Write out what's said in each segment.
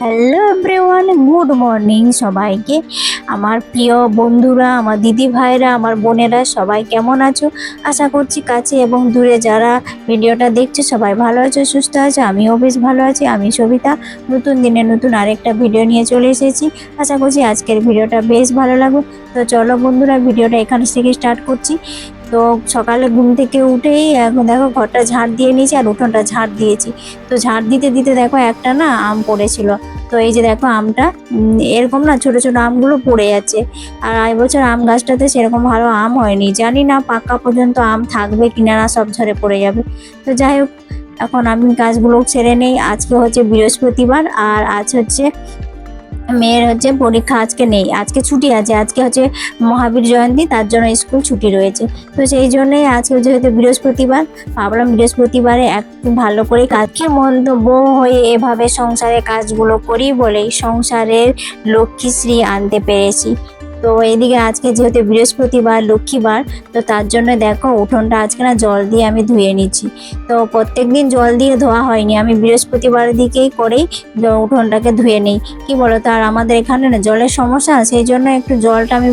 Hello everyone good morning সবাইকে। আমার প্রিয় বন্ধুরা, আমার দিদি ভাইরা, আমার বোনেরা, সবাই কেমন আছো? আশা করছি কাছে এবং দূরে যারা ভিডিওটা দেখছে, সবাই ভালো আছে, সুস্থ আছে, আমিও বেশ ভালো আছি। আমি সবিতা, নতুন দিনে নতুন আরেকটা ভিডিও নিয়ে চলে এসেছি। আশা করছি আজকের ভিডিওটা বেশ ভালো লাগবে তো চলো বন্ধুরা ভিডিওটা এখান থেকে স্টার্ট করছি। তো সকালে ঘুম থেকে উঠেই এখন দেখো ঘরটা ঝাড় দিয়ে নিয়েছি আর উঠোনটা ঝাড় দিয়েছি। তো ঝাড় দিতে দিতে দেখো একটা না আম পড়েছিল। তো এই যে দেখো আমটা এরকম না ছোট ছোট আমগুলো পড়ে যাচ্ছে। আর এই বছর আম গাছটাতে সেরকম ভালো আম হয়নি। জানি না পাকা পর্যন্ত আম থাকবে কিনা না সব ঝরে পড়ে যাবে। তো যাই হোক, এখন আমি গাছগুলো ছেড়ে নেই। আজকে হচ্ছে বৃহস্পতিবার আর আজ হচ্ছে মেয়ের হচ্ছে পরীক্ষা আজকে নেই, আজকে ছুটি আছে, আজকে হচ্ছে মহাবীর জয়ন্তী, তার জন্য স্কুল ছুটি রয়েছে। তো সেই জন্যই আজকে যেহেতু বৃহস্পতিবার, ভাবলাম বৃহস্পতিবারে একটু ভালো করে কাজকে মন্দ বউ হয়ে এভাবে সংসারের কাজগুলো করি বলেই সংসারের লক্ষ্মীশ্রী আনতে পেরেছি। তো এইদিকে আজকে যেহেতু বৃহস্পতিবার, লক্ষ্মীবার, তো তার জন্য দেখো উঠোনটা আজকে না জল দিয়ে আমি ধুয়ে নিচ্ছি। তো প্রত্যেক দিন জল দিয়ে ধোয়া হয়নি। আমি বৃহস্পতিবার দিকেই করেই উঠোনটাকে ধুয়ে নিই। কি তো আর আমাদের এখানে না জলের সমস্যা সেই জন্য একটু জলটা আমি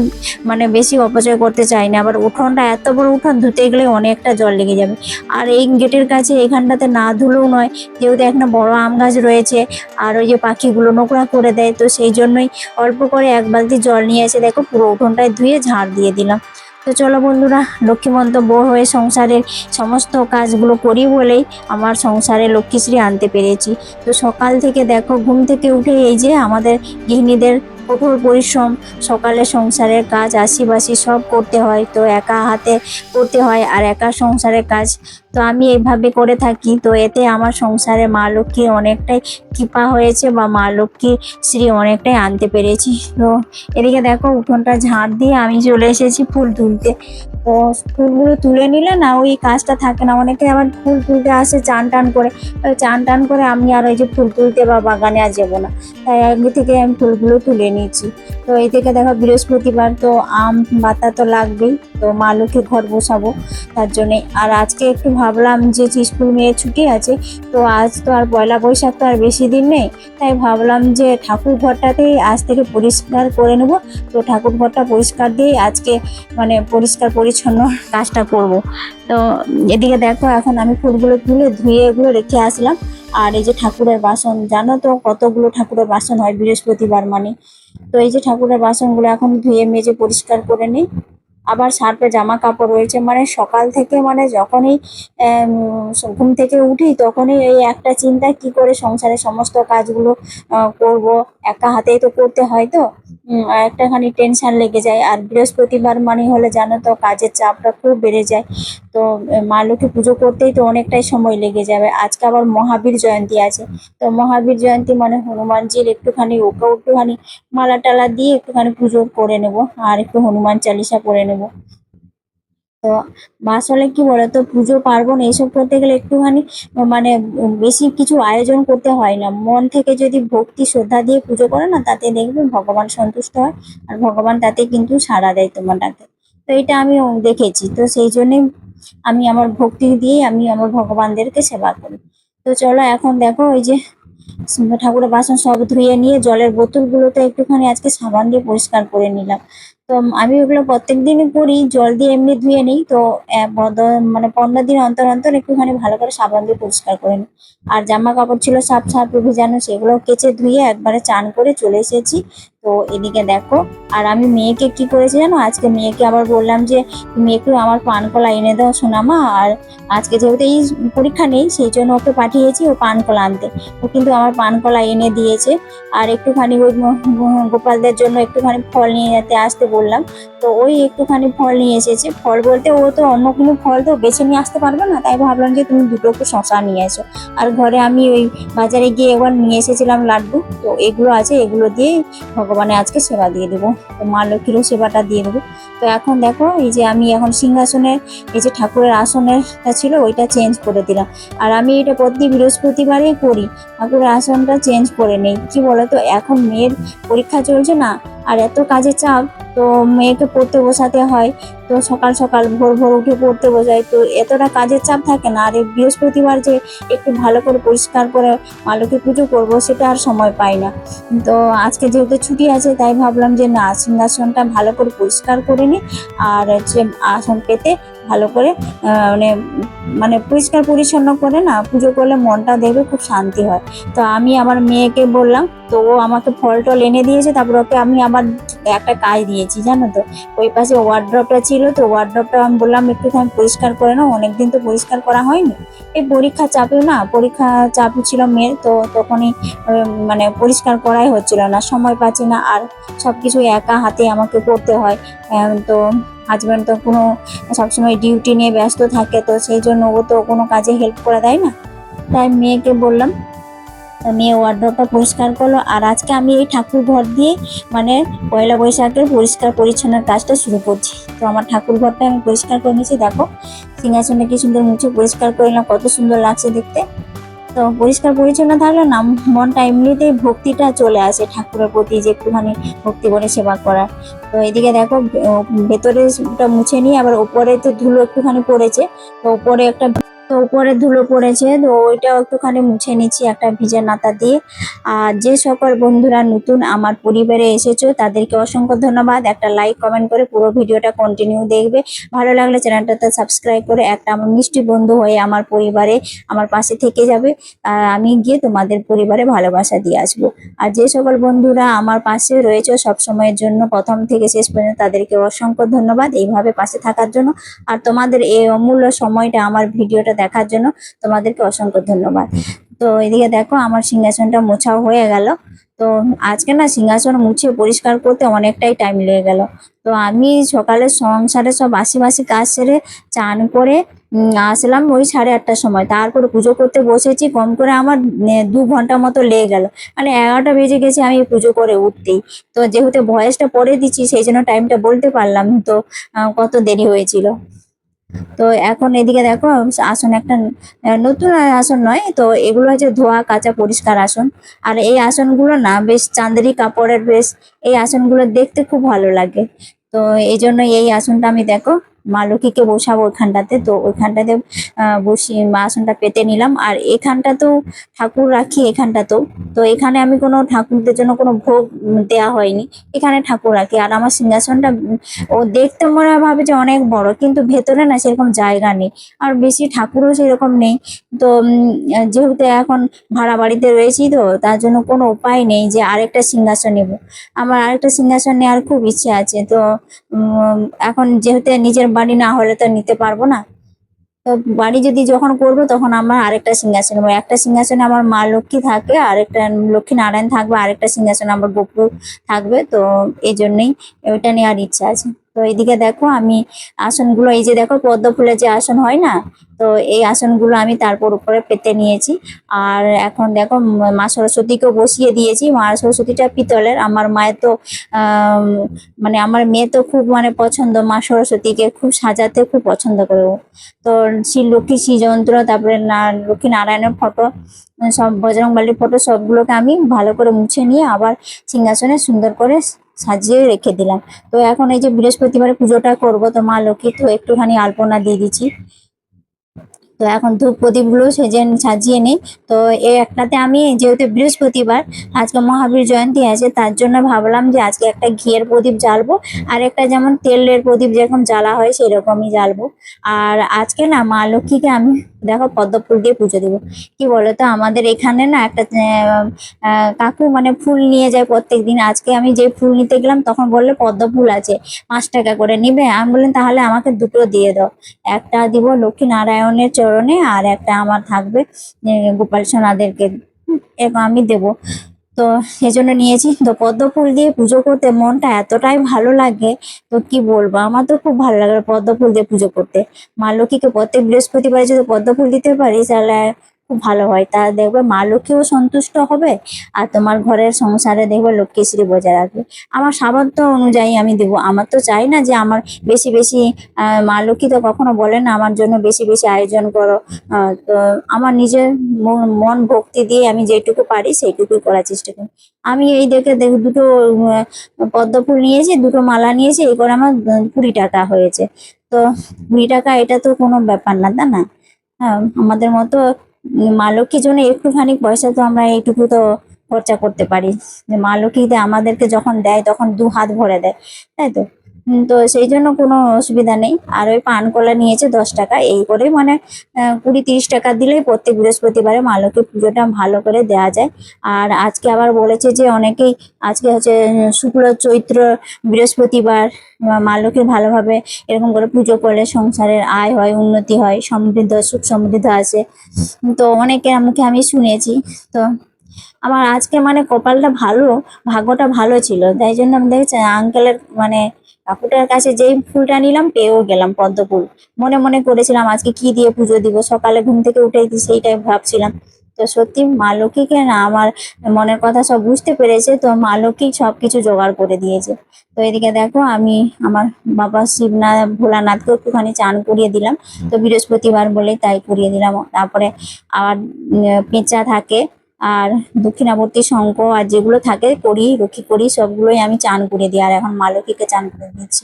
মানে বেশি অপচয় করতে চাই না। আবার উঠোনটা এত বড় উঠোন, ধুতে গেলে অনেকটা জল লেগে যাবে। আর এই গেটের কাছে এখানটাতে না ধুলেও নয়, যেহেতু একটা বড় আম গাছ রয়েছে, আর ওই যে পাখিগুলো নোংরা করে দেয়, তো সেই জন্যই অল্প করে এক বালতি জল নিয়ে এসে দেখো পুরো উঠোনটায় ধুয়ে ঝাড় দিয়ে দিলাম। তো চলো বন্ধুরা, লক্ষ্মীমন্ত বউ হয়ে সংসারের সমস্ত কাজগুলো করি বলেই আমার সংসারে লক্ষ্মীশ্রী আনতে পেরেছি। তো সকাল থেকে দেখো, ঘুম থেকে উঠে এই যে আমাদের গৃহিণীদের কঠোর পরিশ্রম, সকালে সংসারের কাজ আশিবাসি সব করতে হয়, তো একা হাতে করতে হয় আর একা সংসারের কাজ। তো আমি এইভাবে করে থাকি, তো এতে আমার সংসারে মা লক্ষ্মীর অনেকটাই কৃপা হয়েছে বা মা লক্ষ্মী শ্রী অনেকটাই আনতে পেরেছি। তো এদিকে দেখো, উঠোনটা ঝাঁট দিয়ে আমি চলে এসেছি ফুল তুলতে। তো ফুলগুলো তুলে নিলে না ওই কাজটা থাকে না। অনেকে আবার ফুল তুলতে আসে চান টান করে। চান টান করে আমি আর ওই যে ফুল তুলতে বা বাগানে আর যাব না। তাই আগে থেকে আমি ফুলগুলো তুলে নিয়েছি। তো এই থেকে দেখো বৃহস্পতিবার তো আম, বাতা তো লাগবেই। তো মা লক্ষ্মী ঘর বসাবো। তার জন্যে আর আজকে একটু ভাবলাম যে স্কুল মেয়ের ছুটি আছে, তো আজ তো আর পয়লা বৈশাখ তো আর বেশি দিন নেই। তাই ভাবলাম যে ঠাকুর ঘরটাতেই আজ থেকে পরিষ্কার করে নেব। তো ঠাকুর ঘরটা পরিষ্কার দিয়েই আজকে মানে পরিষ্কার পরিচ্ছন্ন কাজটা করব। তো এদিকে দেখো, এখন আমি ফুলগুলো তুলে ধুয়ে এগুলো রেখে আসলাম। আর এই যে ঠাকুরের বাসন, জানো তো কতগুলো ঠাকুরের বাসন হয় বৃহস্পতিবার মানে? তো এই যে ঠাকুরের বাসনগুলো এখন ধুয়ে, মেজে, পরিষ্কার করে নিই। আবার সার্ফে জামা কাপড় রয়েছে মানে সকাল থেকে মানে যখনই ঘুম থেকে উঠি তখনই এই একটা চিন্তা, কি করে সংসারের সমস্ত কাজগুলো করব? একা হাতেই তো করতে হয় তো? আর একটাখানি টেনশন লেগে যায়। আর বৃহস্পতিবার মানে হলে জানো তো, কাজের চাপটা খুব বেড়ে যায়। তো মা লক্ষ্মী পুজো করতেই তো অনেকটাই সময় লেগে যাবে। আজকে আবার মহাবীর জয়ন্তী আছে। তো মহাবীর জয়ন্তী মানে হনুমানজির একটুখানি ওকে একটুখানি মালা টালা দিয়ে একটুখানি পুজো করে নেব। আর একটু হনুমান চালিসা করে নেব। তো আসলে কি বলতো পুজো, পার্বণ এইসব করতে গেলে একটুখানি মানে বেশি কিছু আয়োজন করতে হয় না। মন থেকে যদি ভক্তি, শ্রদ্ধা দিয়ে পুজো করে না, তাতে দেখবে ভগবান সন্তুষ্ট হয় আর ভগবান তাতে কিন্তু সাড়া দেয় তোমার ডাকে তো এটা আমি দেখেছি। তো সেই জন্যই আমি আমার ভক্তি দিয়েই আমি আমার ভগবানদেরকে সেবা করি। তো চলো এখন দেখো ওই যে ঠাকুরের বাসন সব ধুয়ে নিয়ে জলের বোতলগুলোতে একটুখানি আজকে সাবান দিয়ে পরিষ্কার করে নিলাম। তো আমি ওগুলো প্রত্যেক দিনই করি, জল দিয়ে এমনি ধুয়ে নিই, তো মানে পনেরো দিন অন্তর অন্তর একটুখানি ভালো করে সাবান দিয়ে পরিষ্কার করে নিই। আর জামা কাপড় ছিল সাপ সাপ ভিজানো সেগুলো কেচে ধুয়ে একবারে চান করে চলে এসেছি। তো এদিকে দেখো, আর আমি মেয়েকে কি করেছি জানো, আজকে মেয়েকে আবার বললাম যে, তুমি একটু আমার পান কলা এনে দাও সোনামা, আর আজকে যেহেতু এই পরীক্ষা নেই, সেই জন্য ওকে পাঠিয়েছি ও পান কলা আনতে। ও কিন্তু আমার পান কলা এনে দিয়েছে, আর একটুখানি ওই গোপালদের জন্য একটুখানি ফল নিয়ে যেতে আসতে বললাম। তো ওই একটুখানি ফল নিয়ে এসেছে। ফল বলতে ও তো অন্য কোনো ফল তো বেছে নিয়ে আসতে পারবে না, তাই ভাবলাম যে তুমি দুটো একটু শশা নিয়ে এসো। আর ঘরে আমি ওই বাজারে গিয়ে একবার নিয়ে এসেছিলাম লাড্ডু। তো এগুলো আছে, এগুলো দিয়ে ভগবানে আজকে সেবা দিয়ে দেবো। তো মা লক্ষ্মীরও সেবাটা দিয়ে দেবো। তো এখন দেখো, এই যে আমি এখন সিংহাসনের এই যে ঠাকুরের আসনেরটা ছিল, ওইটা চেঞ্জ করে দিলাম। আর আমি এটা প্রতি বৃহস্পতিবারেই করি। ঠাকুরের আসনটা চেঞ্জ করে নেই। কি বলতো, এখন মেয়ের পরীক্ষা চলছে না, আর এত কাজের চাপ। তো মেয়েকে পড়তে বসাতে হয়, তো সকাল সকাল ভোর ভোর উঠে পড়তে বসাই তো এতটা কাজের চাপ থাকে না, আর এই বৃহস্পতিবার যে একটু ভালো করে পরিষ্কার করে মা পুজো করব, সেটা আর সময় পাই না। তো আজকে যেহেতু ছুটি আছে, তাই ভাবলাম যে না, সিংহাসনটা ভালো করে পরিষ্কার করে নিই, আর হচ্ছে আসন পেতে ভালো করে মানে মানে পরিষ্কার পরিচ্ছন্ন করে না, পুজো করলে মনটা দেখবে খুব শান্তি হয়। তো আমি আমার মেয়েকে বললাম, তো ও আমাকে ফল টল এনে দিয়েছে, তারপর ওকে আমি আবার একটা কাজ দিয়েছি, জানো তো? ওই পাশে ওয়ার্ড্রপটা ছিল, তো ওয়ার্ড্রপটা আমি বললাম, একটুখানি পরিষ্কার করে নাও, অনেকদিন তো পরিষ্কার করা হয়নি। এই পরীক্ষা চাপেও না, পরীক্ষা চাপ ছিল মেয়ের, তো তখনই মানে পরিষ্কার করাই হচ্ছিল না, সময় পাচ্ছি না, আর সব কিছু একা হাতে আমাকে করতে হয়। তো হাজব্যান্ড তো কোনো সবসময় ডিউটি নিয়ে ব্যস্ত থাকে, তো সেই জন্য ও তো কোনো কাজে হেল্প করে দেয় না। তাই মেয়েকে বললাম মেয়ে ওয়ার্ড্রপটা পরিষ্কার করল, আর আজকে আমি এই ঠাকুর ঘর দিয়ে মানে পয়লা বৈশাখের পরিষ্কার পরিচ্ছন্নের কাজটা শুরু করছি। তো আমার ঠাকুর ঘরটা আমি পরিষ্কার করে নিয়েছি, দেখো। সিংহাসনটা কি সুন্দর মুছে পরিষ্কার করে কত সুন্দর লাগছে দেখতে। তো পরিষ্কার পরিচ্ছন্ন থাকলে না, মনটা এমনিতেই ভক্তিটা চলে আসে ঠাকুরের প্রতি যে একটুখানি ভক্তি করে সেবা করার। তো এদিকে দেখো ভেতরে মুছে নিয়ে আবার উপরে তো ধুলো একটুখানি পড়েছে, তো উপরে একটা তো উপরে ধুলো পড়েছে, তো ওইটাও একটুখানি মুছে নিচ্ছি একটা ভিজা নাতা দিয়ে। আর যে সকল বন্ধুরা নতুন আমার পরিবারে এসেছ, তাদেরকে অসংখ্য ধন্যবাদ। একটা লাইক কমেন্ট করে পুরো ভিডিওটা কন্টিনিউ দেখবে। ভালো লাগলে চ্যানেলটাতে সাবস্ক্রাইব করে একটা আমার মিষ্টি বন্ধু হয়ে আমার পরিবারে, আমার পাশে থেকে যাবে। আর আমি গিয়ে তোমাদের পরিবারে ভালোবাসা দিয়ে আসব। আর যে সকল বন্ধুরা আমার পাশে রয়েছে সব সময়ের জন্য, প্রথম থেকে শেষ পর্যন্ত তাদেরকে অসংখ্য ধন্যবাদ এইভাবে পাশে থাকার জন্য। আর তোমাদের এই অমূল্য সময়টা আমার ভিডিওটা দেখার জন্য তোমাদেরকে অসংখ্য ধন্যবাদ। তো এদিকে দেখো আমার সিংহাসনটা মোছাও হয়ে গেল। তো আজকে না সিংহাসন মুছে পরিষ্কার করতে অনেকটাই টাইম লেগে গেল। তো আমি সকালে সংসারে সব বাসি কাজ সেরে চান করে আসলাম ওই সাড়ে আটটার সময়। তারপরে পুজো করতে বসেছি কম করে আমার দু ঘণ্টা মতো লেগে গেল। মানে এগারোটা বেজে গেছে আমি পুজো করে উঠতেই। তো যেহেতু ভয়েসটা পরে দিচ্ছি সেই জন্য টাইমটা বলতে পারলাম তো কত দেরি হয়েছিল। তো এখন এদিকে দেখো, আসন একটা নতুন আসন নয়, তো এগুলো হচ্ছে ধোয়া, কাঁচা, পরিষ্কার আসন। আর এই আসনগুলো না, বেশ চান্দেরি কাপড়ের বেশ, এই আসনগুলো দেখতে খুব ভালো লাগে। তো এই জন্য এই আসনটা আমি দেখো মা লক্ষ্মীকে বসাবো ওইখানটাতে। তো ওইখানটাতে বসিয়ে মা আসনটা পেতে নিলাম। আর এখানটাতেও ঠাকুর রাখি এখানটাতেও। তো তো এখানে আমি কোনো ঠাকুরদের জন্য কোনো ভোগ দেওয়া হয়নি। এখানে ঠাকুর রাখি। আর আমার সিংহাসনটা, ও দেখতে মনে ভাবে যে অনেক বড়, কিন্তু ভেতরে না সেরকম জায়গা নেই। আর বেশি ঠাকুরও সেরকম নেই। তো যেহেতু এখন ভাড়া বাড়িতে রয়েছি তো, তার জন্য কোনো উপায় নেই যে আরেকটা সিংহাসন নেব। আমার আরেকটা সিংহাসন নেওয়ার খুব ইচ্ছে আছে। তো এখন যেহেতু নিজের বাড়ি না হলে তো নিতে পারব না। তো বাড়ি যদি যখন করব তখন আমার আরেকটা সিংহাসন একটা সিংহাসনে আমার মা লক্ষ্মী থাকে, আরেকটা লক্ষ্মী নারায়ণ থাকবে, আরেকটা সিংহাসনে আমার গোপুর থাকবে। তো এই জন্যই ওইটা নেওয়ার ইচ্ছা আছে। তো এইদিকে দেখো আমি আসনগুলো, এই যে দেখো পদ্ম ফুলের যে আসন হয় না, তো এই আসনগুলো আমি তারপর উপরে পেতে নিয়েছি। আর এখন দেখো মা সরস্বতীকেও বসিয়ে দিয়েছি। মা সরস্বতীটা পিতলের, আমার মায়ের তো মানে আমার মেয়ে তো খুব মানে পছন্দ। মা সরস্বতীকে খুব সাজাতে খুব পছন্দ করে। তো শ্রী লক্ষ্মী শ্রী যন্ত্র তারপরে না, লক্ষ্মী নারায়ণের ফটো, সব বজরংবলীর ফটো, সবগুলোকে আমি ভালো করে মুছে নিয়ে আবার সিংহাসনে সুন্দর করে সাজিয়ে রেখে দিলাম। তো এখন এই যে বৃহস্পতিবারে পুজোটা করব, তো মা লক্ষ্মী তো একটুখানি আলপনা দিয়ে দিচ্ছি। তো এখন ধূপ প্রদীপগুলো সেজে সাজিয়ে নিই। তো এই একটাতে আমি যেহেতু বৃহস্পতিবার, আজকে মহাবীর জয়ন্তী আছে, তার জন্য ভাবলাম যে আজকে একটা ঘিয়ের প্রদীপ জ্বালবো। আর একটা যেমন তেলের প্রদীপ যেরকম জ্বালা হয়, সেরকমই জ্বালবো। আর আজকে না মা লক্ষ্মীকে আমি, দেখো পদ্ম ফুল দিয়ে পুজো দেবো। কি বলো বলতো, আমাদের এখানে না একটা কাকু মানে ফুল নিয়ে যায় প্রত্যেক দিন আজকে আমি যে ফুল নিতে গেলাম, তখন বললে পদ্ম ফুল আছে, পাঁচ টাকা করে নিবে। আমি বললাম, তাহলে আমাকে দুটো দিয়ে দাও। একটা দিব লক্ষ্মী নারায়ণের চরণে আর একটা আমার থাকবে গোপাল সোনাদেরকে। এবং আমি দেব। তো সেজন্য নিয়েছি। তো পদ্ম ফুল দিয়ে পুজো করতে মনটা এতটাই ভালো লাগে, তো কি বলব? আমার তো খুব ভালো লাগে পদ্ম ফুল দিয়ে পুজো করতে। মা লক্ষ্মীকে প্রত্যেক বৃহস্পতিবারে যদি পদ্ম ফুল দিতে পারি, তাহলে খুব ভালো হয়। তা দেখবে মা লক্ষ্মীও সন্তুষ্ট হবে আর তোমার ঘরের সংসারে দেখবে লক্ষ্মীশ্রী বজায় রাখবে। আমার সামর্থ্য অনুযায়ী আমি দেবো। আমার তো চাই না যে আমার বেশি বেশি মা লক্ষ্মী তো কখনো বলে না আমার জন্য বেশি বেশি আয়োজন করো। তো আমার নিজের মন- ভক্তি দিয়ে আমি যেটুকু পারি সেইটুকুই করার চেষ্টা করি। আমি এই দেখে দেখ, দুটো পদ্ম ফুল নিয়েছি, দুটো মালা নিয়েছি এই করে আমার কুড়ি টাকা হয়েছে। তো কুড়ি টাকা এটা তো কোনো ব্যাপার না, তাই না? হ্যাঁ আমাদের মতো মা লক্ষ্মীর জন্য একটুখানি পয়সা তো আমরা এইটুকু তো খরচা করতে পারি। যে মা লক্ষ্মীতে আমাদেরকে যখন দেয়, তখন দু হাত ভরে দেয়, তাই তো? তো সেই জন্য কোনো অসুবিধা নেই। আর ওই পান কলা নিয়েছে দশ টাকা। এই করে মানে কুড়ি তিরিশ টাকা দিলেই প্রত্যেক বৃহস্পতিবারে মা লক্ষ্মীর পুজোটা ভালো করে দেওয়া যায়। আর আজকে আবার বলেছে যে অনেকেই আজকে হচ্ছে শুক্ল চৈত্র বৃহস্পতিবার মা- মা লক্ষ্মীর ভালোভাবে এরকম করে পুজো করলে সংসারের আয় হয়, উন্নতি হয়, সমৃদ্ধ, সুখ সমৃদ্ধ আসে তো অনেকের মুখে আমি শুনেছি। তো আমার আজকে মানে কপালটা ভালো, ভাগ্যটা ভালো ছিল। তাই জন্য আমি দেখেছি আঙ্কেলের মানে কাকুটার কাছে যেই ফুলটা নিলাম, পেয়েও গেলাম পদ্ম ফুল। মনে মনে করেছিলাম আজকে কি দিয়ে পুজো দিব, সকালে ঘুম থেকে উঠে সেইটাই ভাবছিলাম। তো সত্যি মা লক্ষ্মীকে না আমার মনের কথা সব বুঝতে পেরেছে, তো মা লক্ষ্মী সব কিছু জোগাড় করে দিয়েছে। তো এদিকে দেখো, আমি আমার বাবা শিবনাথ ভোলানাথকে একটুখানি চান করিয়ে দিলাম। তো বৃহস্পতিবার বলে তাই করিয়ে দিলাম। তারপরে আবার পেঁচা থাকে আর দক্ষিণাবর্তী শঙ্খ আর যেগুলো থাকে, করি, রক্ষী করি, সবগুলোই আমি চান করে দিই। আর এখন মা লক্ষ্মীকে চান করে দিয়েছি।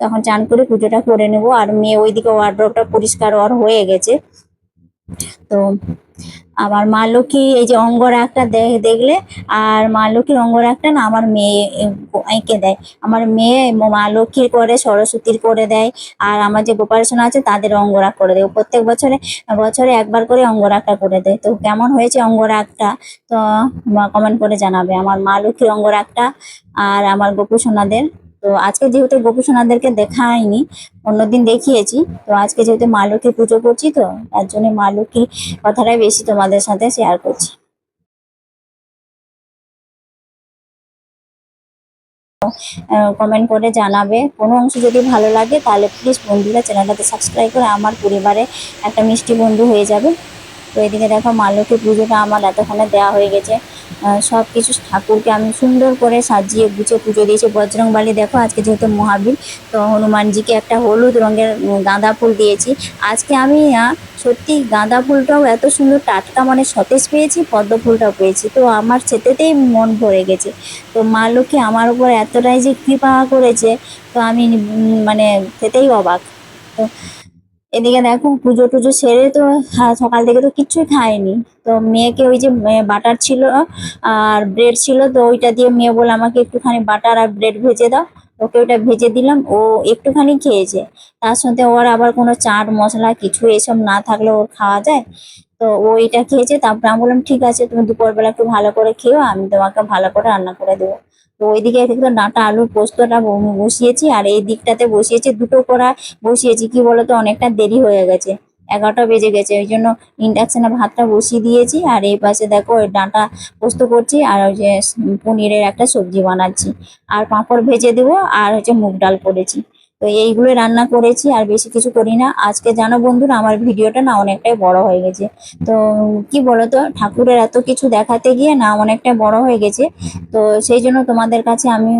তখন চান করে পুজোটা করে নেব। আর মেয়ে ওইদিকে ওয়ার্ড্রপটা পরিষ্কার ওর হয়ে গেছে। তো আমার মা লক্ষ্মী, এই যে অঙ্গরাগটা দেখলে, আর মা লক্ষ্মীর অঙ্গরাগটা না আমার মেয়ে এঁকে দেয়। আমার মেয়ে মা লক্ষ্মীর করে, সরস্বতীর করে দেয়, আর আমার যে গোপালসোনা আছে, তাদের অঙ্গরাগ করে দেয়। প্রত্যেক বছরে বছরে একবার করে অঙ্গরাগটা করে দেয়। তো কেমন হয়েছে অঙ্গরাগটা তো কমেন্ট করে জানাবে। আমার মা লক্ষ্মীর অঙ্গরাগটা আর আমার গোপুসোনাদের তো আজকে যেহেতু গোপুসোনাদেরকে দেখাইনি অন্যদিন দেখিয়েছি। তো আজকে যেহেতু মা লক্ষ্মীর পুজো করছি তো, তার জন্য মা লক্ষ্মীর কথাটাই বেশি তোমাদের সাথে শেয়ার করছি। কমেন্ট করে জানাবে। কোনো অংশ যদি ভালো লাগে, তাহলে প্লিজ বন্ধুরা চ্যানেলটাতে সাবস্ক্রাইব করে আমার পরিবারে একটা মিষ্টি বন্ধু হয়ে যাবে। তো এদিকে দেখো মা লক্ষ্মী পুজোটা আমার এতক্ষণে দেওয়া হয়ে গেছে। সব কিছু ঠাকুরকে আমি সুন্দর করে সাজিয়ে গুছিয়ে পুজো দিয়েছি। বজরংবালি দেখো, আজকে যেহেতু মহাবীর, তো হনুমানজিকে একটা হলুদ রঙের গাঁদা ফুল দিয়েছি। আজকে আমি সত্যি গাঁদা ফুলটাও এত সুন্দর টাটকা মানে সতেজ পেয়েছি, পদ্ম ফুলটাও পেয়েছি। তো আমার সেতেতেই মন ভরে গেছে। তো মা লক্ষ্মী আমার উপর এতটাই যে কৃপা করেছে, তো আমি মানে সেটাই অবাক। তো এদিকে দেখো পুজো টুজো সেরে তো হ্যাঁ, সকাল থেকে তো কিচ্ছুই খায়নি। তো মেয়েকে ওই যে বাটার ছিল আর ব্রেড ছিল তো ওইটা দিয়ে মেয়ে বলে আমাকে একটুখানি বাটার আর ব্রেড ভেজে দাও। ওকে ওটা ভেজে দিলাম ও একটুখানি খেয়েছে। তার সাথে ওর আবার কোনো চাট মশলা কিছু এসব না থাকলে ওর খাওয়া যায়। তো ও এটা খেয়েছে, তারপরে আমি বললাম, ঠিক আছে, তুমি দুপুরবেলা একটু ভালো করে খেও আমি তোমাকে ভালো করে রান্না করে দেবো। তো ওইদিকে একটু ডাঁটা আলুর পোস্তটা বসিয়েছি, আর এই দিকটাতে বসিয়েছি, দুটো করা বসিয়েছি, কি বলতো, অনেকটা দেরি হয়ে গেছে, এগারোটা বেজে গেছে, ওই জন্য ইন্ডাকশনে ভাতটা বসিয়ে দিয়েছি, আর এই পাশে দেখো ওই ডাঁটা পোস্ত করছি, আর ওই যে পনিরের একটা সবজি বানাচ্ছি, আর পাঁপড় ভেজে দেবো, আর হচ্ছে মুগ ডাল করেছি। তো এইগুলো রান্না করেছি, আর বেশি কিছু করি না। আজকে জানো বন্ধুরা, আমার ভিডিওটা না অনেকটাই বড় হয়ে গেছে। তো কি বলতো, ঠাকুরের এত কিছু দেখাতে গিয়ে না অনেকটাই বড় হয়ে গেছে। তো সেই জন্য তোমাদের কাছে আমি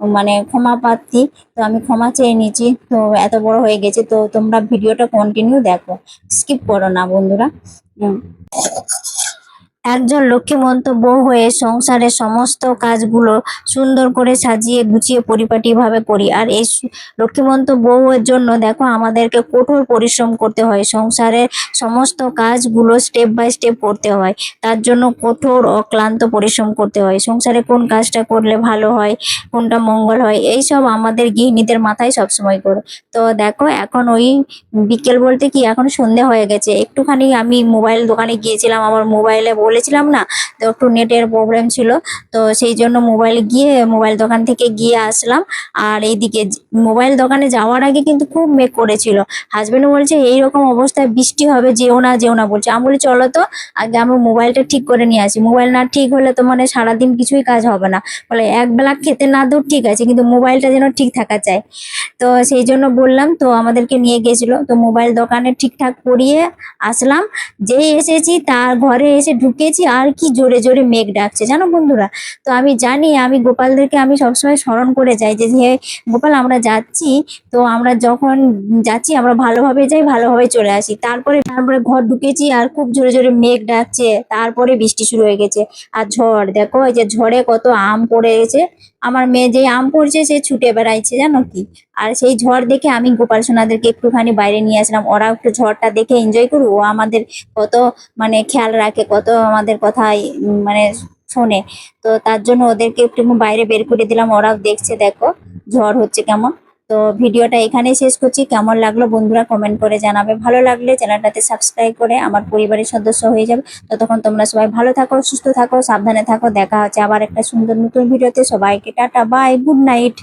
মানে ক্ষমা প্রার্থী, তো আমি ক্ষমা চেয়ে নিচ্ছি। তো এত বড় হয়ে গেছে, তো তোমরা ভিডিওটা কন্টিনিউ দেখো। স্কিপ করো না বন্ধুরা। একজন লক্ষ্মীমন্ত বউ হয়ে সংসারের সমস্ত কাজগুলো সুন্দর করে সাজিয়ে গুছিয়ে পরিপাটিভাবে করি। আর এই লক্ষ্মীমন্ত বউয়ের জন্য দেখো আমাদেরকে কঠোর পরিশ্রম করতে হয়। সংসারের সমস্ত কাজগুলো স্টেপ বাই স্টেপ করতে হয়। তার জন্য কঠোর অক্লান্ত পরিশ্রম করতে হয়। সংসারে কোন কাজটা করলে ভালো হয়, কোনটা মঙ্গল হয়, এই সব আমাদের গৃহিণীদের মাথায় সবসময় করে। তো দেখো এখন ওই বিকেল বলতে কি এখন সন্ধে হয়ে গেছে। একটুখানি আমি মোবাইল দোকানে গিয়েছিলাম। আমার মোবাইলে বলেছিলাম না, তো একটু নেটের প্রবলেম ছিল, তো সেই জন্য মোবাইল গিয়ে মোবাইল দোকান থেকে গিয়ে আসলাম। আর এইদিকে মোবাইল দোকানে যাওয়ার আগে কিন্তু খুব মেঘ করেছিল। হাজবেন্ড বলছে, এইরকম অবস্থায় বৃষ্টি হবে, যেও না যেও না। বলছে, আমি বলি, চলো তো, আগে আমি মোবাইলটা ঠিক করে নিয়ে আসি। মোবাইল না ঠিক হলে তো মানে সারাদিন কিছুই কাজ হবে না। বলে, এক বেলা খেতে না দূর ঠিক আছে, কিন্তু মোবাইলটা যেন ঠিক থাকা চাই। তো সেই জন্য বললাম, তো আমাদেরকে নিয়ে গেছিল। তো মোবাইল দোকানে ঠিকঠাক করিয়ে আসলাম। যেই এসেছি, তার ঘরে এসে ঢুকেছি, আর কি জোরে জোরে মেঘ ডাকছে। জানো বন্ধুরা, তো আমি জানি, আমি গোপালদেরকে আমি সবসময় স্মরণ করে যাই যে, হে গোপাল, আমরা যাচ্ছি, তো আমরা যখন যাচ্ছি, আমরা ভালোভাবে যাই, ভালোভাবে চলে আসি। তারপরে তারপরে ঘর ঢুকেছি, আর খুব জোরে জোরে মেঘ ডাকছে। তারপরে বৃষ্টি শুরু হয়ে গেছে। আর ঝড়, দেখো, এই যে ঝড়ে কত আম পড়ে গেছে। আমার মেয়ে যে আম পড়ছে, সে ছুটে বেড়াইছে, জানো কি? আর সেই ঝড় দেখে আমি গোপাল সোনাদেরকে একটুখানি বাইরে নিয়ে আসলাম। ওরা একটু ঝড়টা দেখে এনজয় করুক। ও আমাদের কত মানে খেয়াল রাখে, কত আমাদের কথা মানে শোনে। তো তার জন্য ওদেরকে একটু বাইরে বের করে দিলাম। ওরাও দেখছে, দেখো, ঝড় হচ্ছে কেমন। তো ভিডিওটা এখানেই শেষ করছি। কেমন লাগল বন্ধুরা কমেন্ট করে জানাবে। ভালো লাগলে চ্যানেলটাতে সাবস্ক্রাইব করে আমার পরিবারের সদস্য হয়ে যাবে। ততক্ষণ তোমরা সবাই ভালো থাকো, সুস্থ থাকো, সাবধানে থাকো। দেখা হচ্ছে আবার একটা সুন্দর নতুন ভিডিওতে। সবাইকে টাটা বাই গুড নাইট